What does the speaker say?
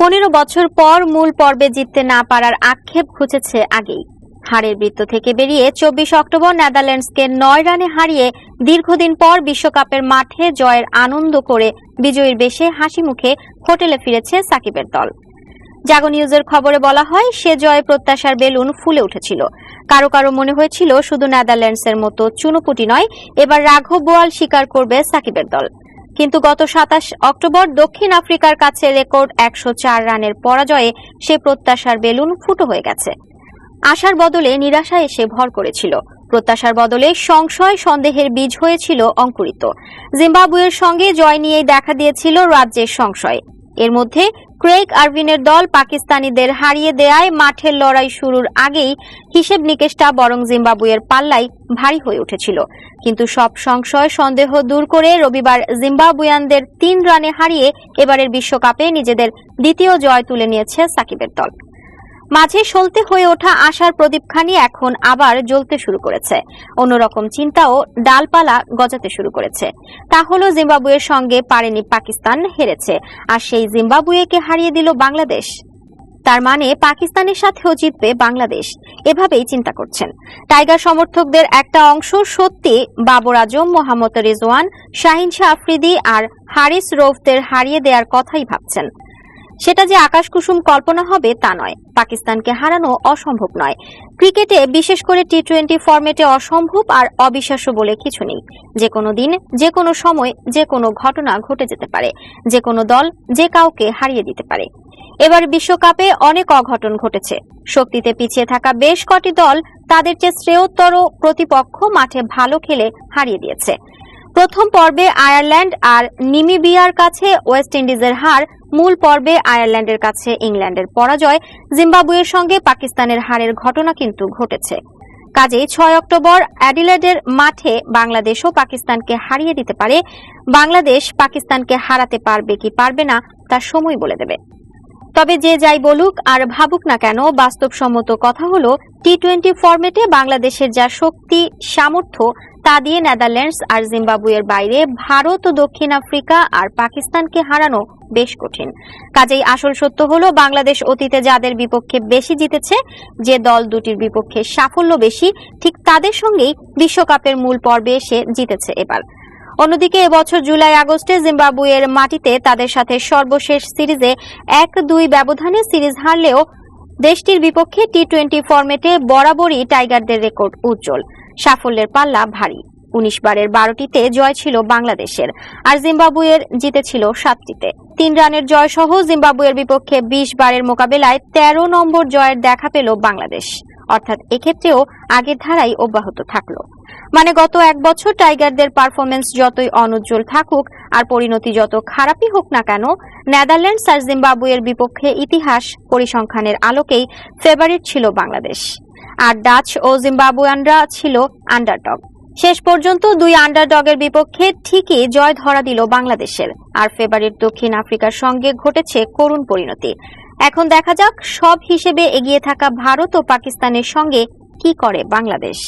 পনেরো বছর পর মূল পর্বে জিততে না পারার আক্ষেপ ঘুচেছে আগেই। হারের বৃত্ত থেকে বেরিয়ে চব্বিশ অক্টোবর নেদারল্যান্ডসকে নয় রানে হারিয়ে দীর্ঘদিন পর বিশ্বকাপের মাঠে জয়ের আনন্দ করে বিজয়ীর বেশে হাসি মুখে হোটেলে ফিরেছে সাকিবের দল। জাগো নিউজের খবরে বলা হয়, সে জয়ে প্রত্যাশার বেলুন ফুলে উঠেছিল। কারও কারও মনে হয়েছিল, শুধু নেদারল্যান্ডসের মতো চুনোপুটি নয়, এবার রাঘব বোয়াল স্বীকার করবে সাকিবের দল। কিন্তু গত সাতাশ অক্টোবর দক্ষিণ আফ্রিকার কাছে রেকর্ড একশো চার রানের পরাজয়ে সে প্রত্যাশার বেলুন ফুটো হয়ে গেছে। আশার বদলে নিরাশা এসে ভর করেছিল। প্রত্যাশার বদলে সংশয়, সন্দেহের বীজ হয়েছিল অঙ্কুরিত। জিম্বাবুয়ের সঙ্গে জয় নিয়েই দেখা দিয়েছিল রাজ্যের সংশয়। এর মধ্যে ক্রেগ আরভিনের দল পাকিস্তানিদের হারিয়ে দেয়ায় মাঠের লড়াই শুরুর আগেই হিসেব নিকেশটা বরং জিম্বাবুয়ের পাল্লাই ভারী হয়ে উঠেছিল। কিন্তু সব সংশয়, সন্দেহ দূর করে রবিবার জিম্বাবুয়ানদের তিন রানে হারিয়ে এবারের বিশ্বকাপে নিজেদের দ্বিতীয় জয় তুলে নিয়েছে সাকিবের দল। মাঝে সলতে হয়ে ওঠা আশার প্রদীপখানি এখন আবার জ্বলতে শুরু করেছে। অন্যরকম চিন্তাও ডালপালা গজাতে শুরু করেছে। তা হলো জিম্বাবুয়ের সঙ্গে পারেনি পাকিস্তান হেরেছে। আর সেই জিম্বাবুয়েকে হারিয়ে দিল বাংলাদেশ। তার মানে পাকিস্তানের সাথেও জিতবে বাংলাদেশ। এভাবেই চিন্তা করছেন। টাইগার সমর্থকদের একটা অংশ সত্যি বাবর আজম, মোহাম্মদ রিজওয়ান, শাহিন শাহ আফ্রিদি আর হারিস রৌফদের হারিয়ে দেওয়ার কথাই ভাবছেন। সেটা যে আকাশ কুসুম কল্পনা হবে তা নয়। পাকিস্তানকে হারানো অসম্ভব নয়। ক্রিকেটে বিশেষ করে টি টোয়েন্টি ফরম্যাটে অসম্ভব আর অবিশ্বাস্য বলে কিছু নেই। যে কোনো দিন যে কোনো সময় যে কোনো ঘটনা ঘটে যেতে পারে। যে কোনো দল, যে কাউকে হারিয়ে দিতে পারে। এবার বিশ্বকাপে অনেক অঘটন ঘটেছে। শক্তিতে পিছিয়ে থাকা বেশ কটি দল তাদের চেয়ে শ্রেয়তর প্রতিপক্ষ মাঠে ভালো খেলে হারিয়ে দিয়েছে। প্রথম পর্বে আয়ারল্যান্ড আর নিমিবিয়ার কাছে ওয়েস্ট ইন্ডিজের হার, মূল পর্বে আয়ারল্যান্ডের কাছে ইংল্যান্ডের পরাজয়, জিম্বাবুয়ের সঙ্গে পাকিস্তানের হারের ঘটনা কিন্তু ঘটেছে। কাজেই ছয় অক্টোবর অ্যাডিলেডের মাঠে বাংলাদেশও পাকিস্তানকে হারিয়ে দিতে পারে। বাংলাদেশ পাকিস্তানকে হারাতে পারবে কি পারবে না, তা সময় বলে দেবে। তবে যে যাই বলুক আর ভাবুক না কেন, বাস্তবসম্মত কথা হলো টি টোয়েন্টি ফরম্যাটে বাংলাদেশের যা শক্তি, সামর্থ্য, তা দিয়ে নেদারল্যান্ডস আর জিম্বাবুয়ের বাইরে ভারত ও দক্ষিণ আফ্রিকা আর পাকিস্তানকে হারানো বেশ কঠিন। কাজেই আসল সত্য হলো, বাংলাদেশ অতীতে যাদের বিপক্ষে বেশি জিতেছে, যে দল দুটির বিপক্ষে সাফল্য বেশি, ঠিক তাদের সঙ্গেই বিশ্বকাপের মূল পর্বে এসে জিতেছে এবার। অন্যদিকে এবছর জুলাই আগস্টে জিম্বাবুয়ের মাটিতে তাদের সাথে সর্বশেষ সিরিজে এক দুই ব্যবধানে সিরিজ হারলেও দেশটির বিপক্ষে টি টোয়েন্টি ফরম্যাটে বরাবরই টাইগারদের রেকর্ড উজ্জ্বল। সাফল্যের পাল্লা ভারী। উনিশ বারের বারোটিতে জয় ছিল বাংলাদেশের, আর জিম্বাবুয়ের জিতেছিল সাতটিতে। তিন রানের জয় সহ জিম্বাবুয়ের বিপক্ষে বিশ বারের মোকাবেলায় তেরো নম্বর জয়ের দেখা পেল বাংলাদেশ। অর্থাৎ এক্ষেত্রেও আগের ধারাই অব্যাহত থাকল। মানে গত এক বছর টাইগারদের পারফরমেন্স যতই অনুজ্জ্বল থাকুক আর পরিণতি যত খারাপই হোক না কেন, নেদারল্যান্ডস আর জিম্বাবুয়ের বিপক্ষে ইতিহাস পরিসংখ্যানের আলোকেই ফেভারিট ছিল বাংলাদেশ। আর ডাচ ও জিম্বাবুয়ানরা ছিল আন্ডারডগ শেষ পর্যন্ত দুই আন্ডারডগের বিপক্ষে ঠিকই জয় ধরা দিল বাংলাদেশের। আর ফেভারিট দক্ষিণ আফ্রিকার সঙ্গে ঘটেছে করুণ পরিণতি। এখন দেখা যাক সব হিসেবে এগিয়ে থাকা ভারত ও পাকিস্তানের সঙ্গে কি করে বাংলাদেশ।